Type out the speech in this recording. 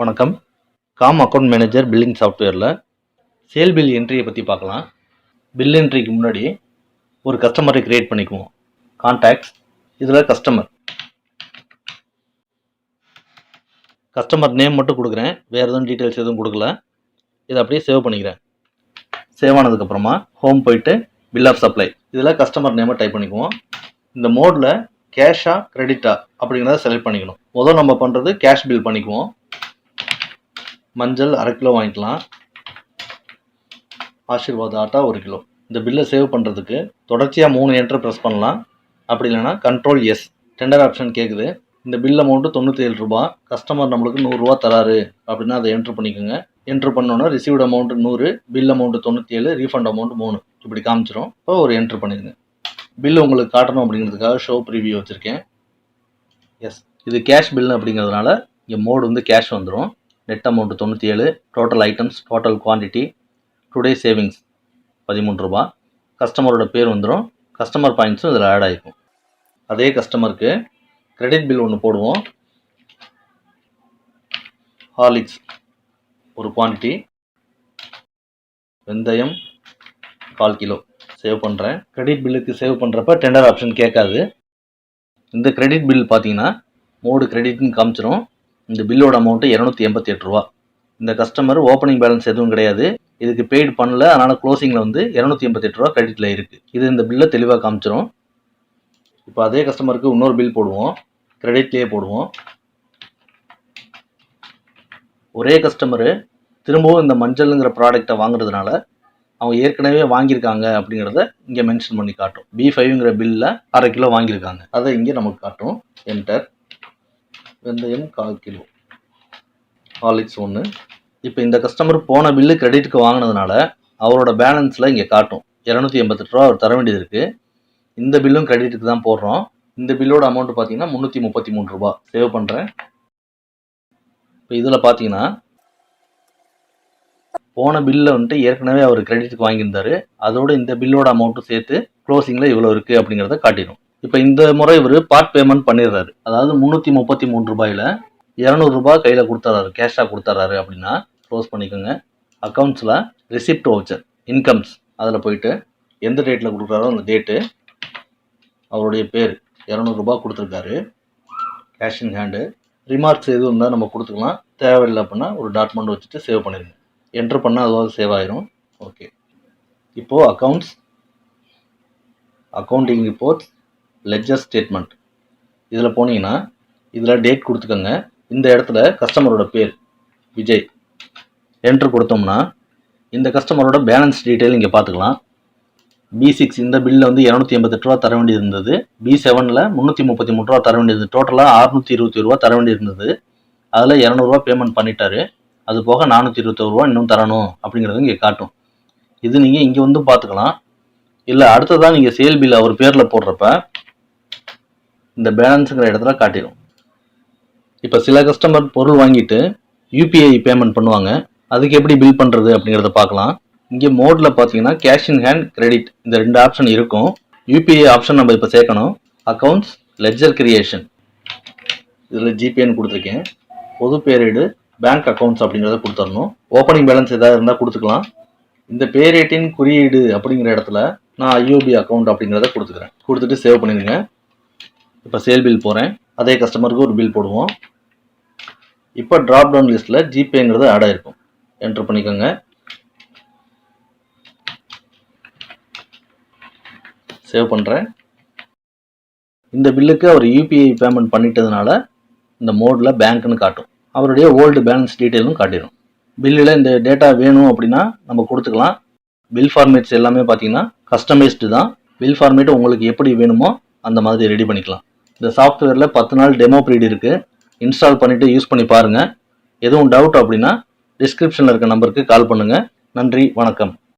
வணக்கம். காம் account manager billing சாஃப்ட்வேரில் சேல் பில் என்ட்ரியை பற்றி பார்க்கலாம். பில் என்ட்ரிக்கு முன்னாடி ஒரு கஸ்டமரை க்ரியேட் பண்ணிக்குவோம். கான்டாக்ட்ஸ் இதில் கஸ்டமர். கஸ்டமர் நேம் மட்டும் கொடுக்குறேன். வேறு எதுவும் டீட்டெயில்ஸ் எதுவும் கொடுக்கல. இதை அப்படியே சேவ் பண்ணிக்கிறேன். சேவ் ஆனதுக்கப்புறமா ஹோம் போயிட்டு பில் ஆஃப் சப்ளை. இதில் கஸ்டமர் நேமை டைப் பண்ணிக்குவோம். இந்த மோடில் கேஷா கிரெடிட்டா அப்படிங்கிறத செலக்ட் பண்ணிக்கணும். முதல் நம்ம பண்ணுறது கேஷ் பில் பண்ணிக்குவோம். மஞ்சள் அரை கிலோ வாங்கிக்கலாம். ஆசீர்வாத் ஆட்டா ஒரு கிலோ. இந்த பில்லை சேவ் பண்ணுறதுக்கு தொடர்ச்சியாக மூணு என்ட்ரு ப்ரெஸ் பண்ணலாம். அப்படி இல்லைன்னா கண்ட்ரோல் எஸ் டெண்டர் ஆப்ஷன் கேட்குது இந்த பில் அமௌண்ட்டு தொண்ணூற்றி ஏழு ரூபா கஸ்டமர் நம்மளுக்கு நூறுரூவா தராரு. அப்படின்னா அதை என்ட்ரு பண்ணிக்கோங்க. என்ட்ரு பண்ணோன்னா ரிசீவ்டு அமௌண்ட் நூறு பில் அமௌண்ட்டு தொண்ணூற்றி ஏழு ரீஃபண்ட் அமௌண்ட் மூணு. இப்படி காமிச்சிரும். இப்போ ஒரு என்ட்ரு பண்ணிடுங்க. பில் உங்களுக்கு காட்டணும் அப்படிங்கிறதுக்காக ஷோ ப்ரிவியூ வச்சுருக்கேன். எஸ் இது கேஷ் பில் அப்படிங்கிறதுனால இங்கே மோடு வந்து கேஷ் வந்துடும் நெட் அமௌண்ட் தொண்ணூற்றி ஏழு total items total quantity today savings பதிமூன்று ரூபா. கஸ்டமரோட பேர் வந்துடும் கஸ்டமர் பாயிண்ட்ஸும் இதில் ஆட் ஆகிக்கும் அதே கஸ்டமருக்கு கிரெடிட் பில் ஒன்று போடுவோம். ஹார்லிக்ஸ் ஒரு குவான்டிட்டி வெந்தயம் கால் கிலோ. சேவ் பண்ணுறேன் கிரெடிட் பில்லுக்கு சேவ் பண்ணுறப்ப டெண்டர் ஆப்ஷன் கேட்காது. இந்த கிரெடிட் பில் பார்த்தீங்கன்னா மோடு கிரெடிட்னு காமிச்சிரும். இந்த பில்லோட அமௌண்ட்டு இரநூத்தி எண்பத்தி எட்டு ரூபா. இந்த கஸ்டமர் ஓப்பனிங் பேலன்ஸ் எதுவும் கிடையாது. இதுக்கு பெய்டு பண்ணல. அதனால் க்ளோசிங்கில் வந்து இரநூத்தி எண்பத்தெட்டு ரூபா கிரெடிட்டில் இருக்குது இது இந்த பில்லை தெளிவாக காமிச்சிரும். இப்போ அதே கஸ்டமருக்கு இன்னொரு பில் போடுவோம். கிரெடிட்லேயே போடுவோம். ஒரே கஸ்டமரு திரும்பவும் இந்த மஞ்சள்ங்கிற ப்ராடக்டை வாங்குறதுனால அவங்க ஏற்கனவே வாங்கியிருக்காங்க அப்படிங்கிறத இங்கே மென்ஷன் பண்ணி காட்டும். பி ஃபைவ்ங்கிற பில்லில் அரை கிலோ வாங்கியிருக்காங்க. அதை இங்கே நமக்கு காட்டும். என்டர் வெந்தயம் கால் கிலோ. ஹார்லிக்ஸ் ஒன்று இப்போ இந்த கஸ்டமர் போன பில்லு கிரெடிட்டுக்கு வாங்கினதுனால அவரோட பேலன்ஸில் இங்கே காட்டும். இரநூத்தி எண்பத்தெட்டு ரூபா அவர் தர வேண்டியது இருக்குது இந்த பில்லும் கிரெடிட்டுக்கு தான் போடுறோம். இந்த பில்லோட அமௌண்ட் பார்த்தீங்கன்னா முந்நூற்றி முப்பத்தி மூணு ரூபா. சேவ் பண்ணுறேன் இப்போ இதில் பார்த்தீங்கன்னா போன பில்லில் வந்துட்டு ஏற்கனவே அவர் கிரெடிட்டுக்கு வாங்கியிருந்தாரு. அதோட இந்த பில்லோட அமௌண்ட்டும் சேர்த்து க்ளோசிங்கில் இவ்வளோ இருக்குது அப்படிங்கிறத காட்டிடும். இப்போ இந்த முறை இவர் பார்ட் பேமெண்ட் பண்ணிடுறாரு. அதாவது முந்நூற்றி முப்பத்தி மூணு ரூபாயில் இரநூறுபா கையில் கொடுத்துறாரு கேஷாக கொடுத்துட்றாரு அப்படின்னா க்ளோஸ் பண்ணிக்கோங்க. அக்கௌண்ட்ஸில் ரிசிப்ட் வவுச்சர் இன்கம்ஸ் அதில் போயிட்டு எந்த டேட்டில் கொடுக்குறாரோ அந்த டேட்டு அவருடைய பேர் இரநூறுபா கொடுத்துருக்காரு. கேஷ் இன் ஹேண்டு ரிமார்க்ஸ் எதுவும் இருந்தால் நம்ம கொடுத்துக்கலாம். தேவையில்லை அப்படின்னா ஒரு டாக்குமெண்ட் வச்சுட்டு சேவ் பண்ணிடுங்க. என்ட்ரு பண்ணால் அதுவாக சேவ் ஆயிரும். ஓகே இப்போது accounts accounting reports ledger statement இதில் போனீங்கன்னா இதில் டேட் கொடுத்துக்கோங்க. இந்த இடத்துல கஸ்டமரோட பேர் விஜய். என்ட்ரு கொடுத்தோம்னா இந்த கஸ்டமரோட பேலன்ஸ் டீட்டெயில் இங்கே பார்த்துக்கலாம். பி சிக்ஸ் இந்த பில்லில் வந்து இரநூத்தி எண்பத்தெட்டு ரூபா தர வேண்டியது இருந்தது. பி செவனில் முந்நூற்றி முப்பத்தி மூணு ரூபா தர வேண்டியது டோட்டலாக அறுநூற்றி இருபத்தி ரூபா தர வேண்டியது இருந்தது. அதில் இரநூறுவா பேமெண்ட் பண்ணிட்டாரு. அது போக நானூற்றி இருபத்தொரு ரூபா இன்னும் தரணும் அப்படிங்கிறது இங்கே காட்டும். இது நீங்கள் இங்கே வந்து பார்த்துக்கலாம். இல்லை அடுத்ததான் நீங்கள் சேல் பில் அவர் பேரில் போடுறப்ப இந்த பேலன்ஸுங்கிற இடத்துல காட்டிடும் இப்போ சில கஸ்டமர் பொருள் வாங்கிட்டு யூபிஐ பேமெண்ட் பண்ணுவாங்க. அதுக்கு எப்படி பில் பண்ணுறது அப்படிங்கிறத பார்க்கலாம். இங்கே மோடில் பார்த்தீங்கன்னா கேஷ் இன் ஹேண்ட் கிரெடிட் இந்த ரெண்டு ஆப்ஷன் இருக்கும். யூபிஐ ஆப்ஷன் நம்ம இப்போ சேர்க்கணும். அக்கௌண்ட்ஸ் லெட்ஜர் கிரியேஷன் இதில் ஜிபேன்னு கொடுத்துருக்கேன். பொது பேரீடு பேங்க் அக்கௌண்ட்ஸ் அப்படிங்கிறத கொடுத்துடணும். ஓப்பனிங் பேலன்ஸ் ஏதாவது இருந்தால் கொடுத்துக்கலாம். இந்த பேரேட்டின் குறியீடு அப்படிங்கிற இடத்துல நான் ஐஓபி அக்கௌண்ட் அப்படிங்கிறத கொடுத்துக்கிறேன். கொடுத்துட்டு சேவ் பண்ணிடுங்க. இப்போ சேல் பில் போகிறேன். அதே கஸ்டமருக்கு ஒரு பில் போடுவோம். இப்போ ட்ராப் டவுன் லிஸ்ட்டில் ஜிபேங்கிறது ஆட் ஆகிருக்கும் என்ட்ரு பண்ணிக்கோங்க. சேவ் பண்ணுறேன் இந்த பில்லுக்கு அவர் யூபிஐ பேமெண்ட் பண்ணிட்டதுனால இந்த மோடில் பேங்க்னு காட்டும். அவருடைய ஓல்டு பேலன்ஸ் டீட்டெயிலும் காட்டிடும் பில்லில் இந்த டேட்டா வேணும் அப்படின்னா நம்ம கொடுத்துக்கலாம். பில் ஃபார்மேட்ஸ் எல்லாமே பார்த்தீங்கன்னா கஸ்டமைஸ்டு தான். பில் ஃபார்மேட் உங்களுக்கு எப்படி வேணுமோ அந்த மாதிரி ரெடி பண்ணிக்கலாம். இந்த சாஃப்ட்வேரில் பத்து நாள் டெமோ பீரியட் இருக்குது இன்ஸ்டால் பண்ணிவிட்டு யூஸ் பண்ணி பாருங்கள் எதுவும் டவுட் அப்படின்னா டிஸ்கிரிப்ஷனில் இருக்க நம்பருக்கு கால் பண்ணுங்கள் நன்றி வணக்கம்.